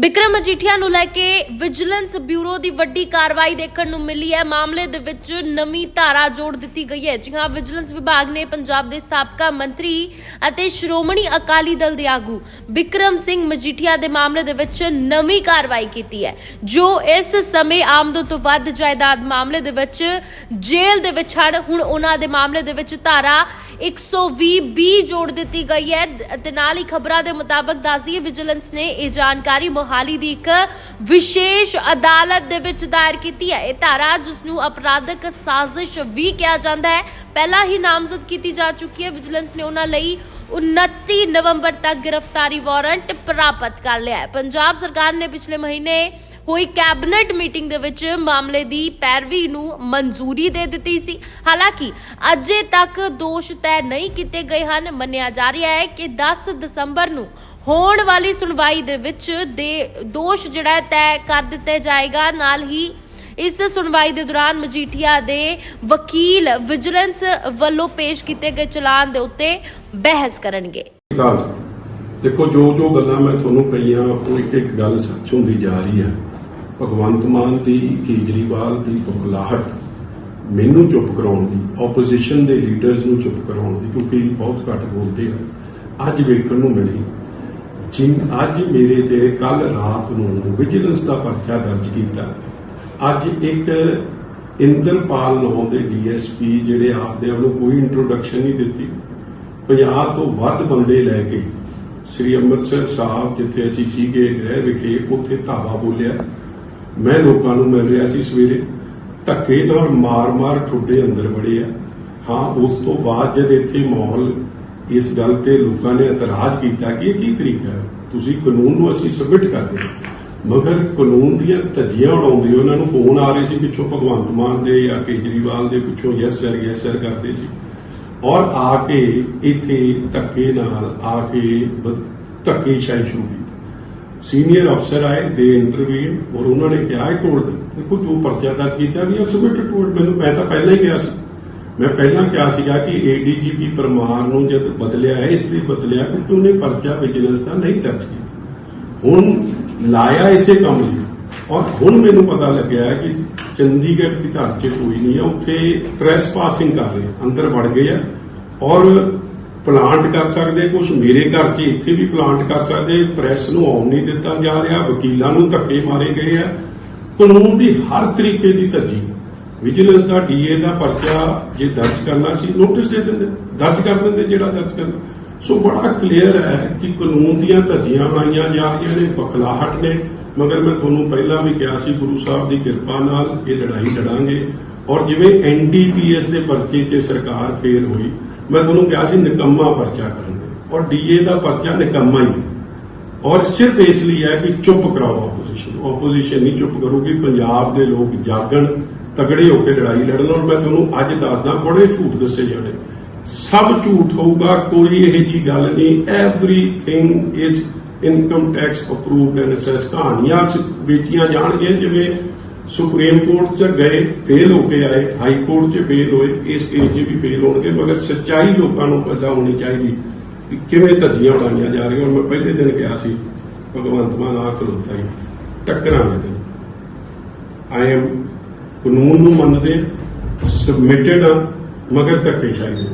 ਵਿਕਰਮ ਮਜੀਠੀਆ ਨੂੰ ਲੈ ਕੇ vigilance bureau ਦੀ ਵੱਡੀ ਕਾਰਵਾਈ ਦੇਖਣ ਨੂੰ ਮਿਲੀ ਹੈ। ਮਾਮਲੇ ਦੇ ਵਿੱਚ ਨਵੀਂ ਧਾਰਾ ਜੋੜ ਦਿੱਤੀ ਗਈ ਹੈ। ਜੀ ਹਾਂ, ਵਿਜੀਲੈਂਸ ਵਿਭਾਗ ਨੇ ਪੰਜਾਬ ਦੇ ਸਾਬਕਾ ਮੰਤਰੀ ਅਤੇ ਸ਼੍ਰੋਮਣੀ ਅਕਾਲੀ ਦਲ ਦੇ ਆਗੂ ਵਿਕਰਮ ਸਿੰਘ ਮਜੀਠੀਆ ਦੇ ਮਾਮਲੇ ਦੇ ਵਿੱਚ ਨਵੀਂ ਕਾਰਵਾਈ ਕੀਤੀ ਹੈ। ਜੋ ਇਸ ਸਮੇਂ ਆਮਦਨ ਤੋਂ ਵੱਧ ਜਾਇਦਾਦ ਮਾਮਲੇ ਦੇ ਵਿੱਚ ਜੇਲ੍ਹ ਦੇ ਵਿੱਚ ਹਨ। ਹੁਣ ਉਹਨਾਂ ਦੇ ਮਾਮਲੇ ਦੇ ਵਿੱਚ ਧਾਰਾ 120 ਬੀ ਜੋੜ ਦਿੱਤੀ ਗਈ ਹੈ। ਤੇ ਨਾਲ ਹੀ ਖਬਰਾਂ ਦੇ ਮੁਤਾਬਕ ਦੱਸਦੀ ਹੈ, ਵਿਜੀਲੈਂਸ ਨੇ ਇਹ ਜਾਣਕਾਰੀ ਮੋਹਾਲੀ ਦੀ ਇੱਕ ਵਿਸ਼ੇਸ਼ ਅਦਾਲਤ ਦੇ ਵਿੱਚ ਦਾਇਰ ਕੀਤੀ ਹੈ। ਇਹ ਧਾਰਾ ਜਿਸ ਨੂੰ ਅਪਰਾਧਕ ਸਾਜ਼ਿਸ਼ ਵੀ ਕਿਹਾ ਜਾਂਦਾ ਹੈ। ਪਹਿਲਾਂ ਹੀ ਨਾਮਜ਼ਦ ਕੀਤੀ ਜਾ ਚੁੱਕੀ ਹੈ। ਵਿਜੀਲੈਂਸ ਨੇ ਉਹਨਾਂ ਲਈ 29 ਨਵੰਬਰ ਤੱਕ ਗ੍ਰਿਫਤਾਰੀ ਵਾਰੰਟ ਪ੍ਰਾਪਤ ਕਰ ਲਿਆ ਹੈ। ਪੰਜਾਬ ਸਰਕਾਰ ਨੇ ਪਿਛਲੇ ਮਹੀਨੇ ਹੋਈ ਕੈਬਨਿਟ ਮੀਟਿੰਗ ਦੇ ਵਿੱਚ ਮਾਮਲੇ ਦੀ ਪੈਰਵੀ ਨੂੰ ਮਨਜ਼ੂਰੀ ਦੇ ਦਿੱਤੀ ਸੀ। ਹਾਲਾਂਕਿ, ਅਜੇ ਤੱਕ ਦੋਸ਼ ਤੈਅ ਨਹੀਂ ਕੀਤੇ ਗਏ ਹਨ। ਮੰਨਿਆ ਜਾ ਰਿਹਾ ਹੈ ਕਿ 10 ਦਸੰਬਰ ਨੂੰ ਹੋਣ ਵਾਲੀ ਸੁਣਵਾਈ ਦੇ ਵਿੱਚ ਦੇ ਦੋਸ਼ ਜਿਹੜਾ ਤੈਅ ਕਰ ਦਿੱਤੇ ਜਾਏਗਾ। ਨਾਲ ਹੀ ਇਸ ਸੁਣਵਾਈ ਦੇ ਦੌਰਾਨ ਮਜੀਠੀਆ ਦੇ ਵਕੀਲ ਵਿਜੀਲੈਂਸ ਵੱਲੋਂ ਪੇਸ਼ ਕੀਤੇ ਗਏ ਚਲਾਨ ਦੇ ਉੱਤੇ ਬਹਿਸ ਕਰਨਗੇ। ਦੇਖੋ, ਜੋ ਜੋ ਗੱਲਾਂ ਮੈਂ ਤੁਹਾਨੂੰ ਕਹੀਆਂ, ਉਹ ਇੱਕ ਇੱਕ ਗੱਲ ਸੱਚ ਹੁੰਦੀ ਜਾ ਰਹੀ ਹੈ। ਭਗਵੰਤ ਮਾਨ ਦੀ, ਕੇਜਰੀਵਾਲ ਦੀ ਬੁਖਲਾਹਟ ਮੈਨੂੰ ਚੁੱਪ ਕਰਾਉਣ ਦੀ ਆਪੋਜੀਸ਼ਨ ਦੇ ਲੀਡਰਸ ਨੂੰ ਚੁੱਪ ਕਰਾਉਣ ਦੀ ਕਿਉਂਕਿ ਬਹੁਤ ਘੱਟ ਬੋਲਦੇ ਆ। ਅੱਜ ਵੇਖਣ ਨੂੰ ਮਿਲੀ ਜਿਨ ਅੱਜ ਮੇਰੇ ਤੇ ਕੱਲ ਰਾਤ ਨੂੰ ਵਿਜੀਲੈਂਸ ਦਾ ਪਰਚਾ ਦਰਜ ਕੀਤਾ। ਅੱਜ ਇੱਕ ਇੰਦਰਪਾਲ ਨਾਮ ਦੇ ਡੀਐਸਪੀ ਜਿਹੜੇ ਆਪਦੇ ਵੱਲੋਂ ਕੋਈ ਇੰਟਰੋਡਕਸ਼ਨ ਨਹੀਂ ਦਿੱਤੀ। 50 ਤੋਂ ਵੱਧ ਬੰਦੇ ਲੈ ਕੇ ਸ੍ਰੀ ਅੰਮ੍ਰਿਤਸਰ ਸਾਹਿਬ, ਜਿੱਥੇ ਅਸੀਂ ਸੀਗੇ ਗ੍ਰਹਿ ਵਿਖੇ, ਉੱਥੇ ਧਾਵਾ ਬੋਲਿਆ। ਮੈਂ ਲੋਕਾਂ ਨੂੰ ਮਿਲ ਰਿਹਾ ਸੀ ਸਵੇਰੇ। ਧੱਕੇ ਨਾਲ ਮਾਰ-ਮਾਰ ਠੁੱਡੇ ਅੰਦਰ ਵੜੇ ਆ। ਹਾਂ, ਉਸ ਤੋਂ ਬਾਅਦ ਜਦ ਇੱਥੇ ਮਾਹੌਲ ਇਸ ਗੱਲ ਤੇ ਲੋਕਾਂ ਨੇ ਇਤਰਾਜ਼ ਕੀਤਾ ਕਿ ਇਹ ਕੀ ਤਰੀਕਾ ਹੈ? ਤੁਸੀਂ ਕਾਨੂੰਨ ਨੂੰ ਅਸੀਂ ਸਬਮਿਟ ਕਰਦੇ ਮਗਰ ਕਾਨੂੰਨ ਦੀਆਂ ਧੱਜੀਆਂ ਉਡਾਉਂਦੇ ਉਹਨਾਂ ਨੂੰ ਫੋਨ ਆ ਰਹੇ ਸੀ ਪਿੱਛੋਂ ਭਗਵੰਤ ਮਾਨ ਦੇ ਜਾਂ ਕੇਜਰੀਵਾਲ ਦੇ ਪਿੱਛੋਂ ਯੈਸ ਸਰ ਯੈਸ ਸਰ ਕਰਦੇ ਸੀ। ਔਰ ਆ ਕੇ ਇੱਥੇ ਧੱਕੇ ਨਾਲ ਆ ਕੇ ਧੱਕੇ ਸ਼ਾਹੀ ਸ਼ੁਰੂ ਕੀਤੀ। ਸੀਨੀਅਰ ਅਫਸਰ ਆਏ ਦੇ ਇੰਟਰਵਿਊ ਔਰ ਉਹਨਾਂ ਨੇ ਕਿਹਾ ਹੈ ਟੋਲਡ ਦੇਖੋ ਜੋ ਪਰਚਾ ਦਰਜ ਕੀਤਾ ਵੀ ਸਬਮਿਟਡ ਟੋਲਡ ਮੈਨੂੰ ਮੈਂ ਤਾਂ ਪਹਿਲਾਂ ਹੀ ਗਿਆ ਸੀ। ਮੈਂ ਪਹਿਲਾਂ ਕਿਹਾ ਸੀਗਾ ਕਿ ਏਡੀਜੀਪੀ ਪਰਮਾਰ ਨੂੰ ਜਦ ਬਦਲਿਆ ਹੈ, ਇਸ ਲਈ ਬਦਲਿਆ ਕਿਉਂਕਿ ਉਹਨੇ ਪਰਚਾ ਵਿਜੀਲੈਂਸ ਦਾ ਨਹੀਂ ਦਰਜ ਕੀਤਾ। ਹੁਣ ਲਾਇਆ ਇਸੇ ਕੰਮ ਲਈ ਔਰ ਹੁਣ ਮੈਨੂੰ ਪਤਾ ਲੱਗਿਆ ਹੈ ਕਿ ਚੰਡੀਗੜ੍ਹ ਦੀ ਘਰ 'ਚ ਕੋਈ ਨਹੀਂ ਹੈ, ਉੱਥੇ ਟ੍ਰੈਸ ਪਾਸਿੰਗ ਕਰ ਰਹੇ ਅੰਦਰ ਵੜ ਗਏ ਆ ਔਰ ਪਲਾਂਟ ਕਰ ਸਕਦੇ ਕੁਝ ਮੇਰੇ ਘਰ 'ਚ ਇੱਥੇ ਵੀ ਪਲਾਂਟ ਕਰ ਸਕਦੇ ਪ੍ਰੈਸ ਨੂੰ ਆਉਣ ਨਹੀਂ ਦਿੱਤਾ ਜਾ ਰਿਹਾ, ਵਕੀਲਾਂ ਨੂੰ ਧੱਕੇ ਮਾਰੇ ਗਏ ਆ। ਕਾਨੂੰਨ ਦੀ ਹਰ ਤਰੀਕੇ ਦੀ ਧੱਜੀ। ਵਿਜੀਲੈਂਸ ਦਾ ਡੀਏ ਦਾ ਪਰਚਾ ਜੇ ਦਰਜ ਕਰਨਾ ਸੀ ਨੋਟਿਸ ਦੇ ਦਿੰਦੇ, ਦਰਜ ਕਰ ਦਿੰਦੇ ਜਿਹੜਾ ਦਰਜ ਕਰਨਾ। ਸੋ ਬੜਾ ਕਲੀਅਰ ਹੈ ਕਿ ਕਾਨੂੰਨ ਦੀਆਂ ਧੱਜੀਆਂ ਲਾਈਆਂ ਜਾ ਰਹੀਆਂ ਨੇ, ਬਖਲਾਹਟ ਨੇ। ਮਗਰ ਮੈਂ ਤੁਹਾਨੂੰ ਪਹਿਲਾਂ ਵੀ ਕਿਹਾ ਸੀ, ਗੁਰੂ ਸਾਹਿਬ ਦੀ ਕਿਰਪਾ ਨਾਲ ਇਹ ਲੜਾਈ ਲੜਾਂਗੇ। ਔਰ ਜਿਵੇਂ ਐਨਡੀਪੀਐਸ ਦੇ ਪਰਚੇ 'ਚ ਸਰਕਾਰ ਫੇਲ ਹੋਈ, ਮੈਂ ਤੁਹਾਨੂੰ ਕਿਹਾ ਸੀ ਨਿਕੰਮਾ ਪਰਚਾ ਕਰਾਂਗੇ ਔਰ ਡੀਏ ਦਾ ਪਰਚਾ ਨਿਕੰਮਾ ਹੀ ਹੈ। ਔਰ ਸਿਰਫ ਇਸ ਲਈ ਹੈ ਕਿ ਚੁੱਪ ਕਰਾਓ ਆਪੋਜੀਸ਼ਨ ਆਪੋਜੀਸ਼ਨ ਨਹੀਂ ਚੁੱਪ ਕਰੂਗੀ, ਪੰਜਾਬ ਦੇ ਲੋਕ ਜਾਗਣ। ਤਗੜੇ ਹੋ ਕੇ ਲੜਾਈ ਲੜਨ ਔਰ ਮੈਂ ਤੁਹਾਨੂੰ ਅੱਜ ਦੱਸਦਾ, ਬੜੇ ਝੂਠ ਦੱਸੇ ਜਾਣੇ ਸਭ ਝੂਠ ਹੋਊਗਾ, ਕੋਈ ਇਹ ਜੀ ਗੱਲ ਨਹੀਂ। Everything is income tax approved and assess ਕਹਾਣੀਆਂ ਵੇਚੀਆਂ ਜਾਣਗੀਆਂ, ਜਿਵੇਂ ਸੁਪਰੀਮ ਕੋਰਟ ਚ ਗਏ ਫੇਲ ਹੋ ਕੇ ਆਏ ਹਾਈ ਕੋਰਟ ਚ ਫੇਲ ਹੋਏ, ਇਸ ਕੇਸ 'ਚ ਵੀ ਫੇਲ ਹੋਣਗੇ, ਮਗਰ ਸੱਚਾਈ ਲੋਕਾਂ ਨੂੰ ਪਤਾ ਹੋਣੀ ਚਾਹੀਦੀ ਕਿ ਕਿਵੇਂ ਧੱਜੀਆਂ ਉਡਾਈਆਂ ਜਾ ਰਹੀਆਂ। ਔਰ ਮੈਂ ਪਹਿਲੇ ਦਿਨ ਕਿਹਾ ਸੀ, ਭਗਵੰਤ ਮਾਨ ਆ ਖਲੋਤਾ ਹੀ, ਟੱਕਰਾਂਗੇ ਤੇ ਆਈ ਐਮ ਕਾਨੂੰਨ ਨੂੰ ਮੰਨਦੇ ਸਬਮਿਟਡ ਆ ਮਗਰ ਧੱਕੇਸ਼ਾਹੀ ਨਹੀਂ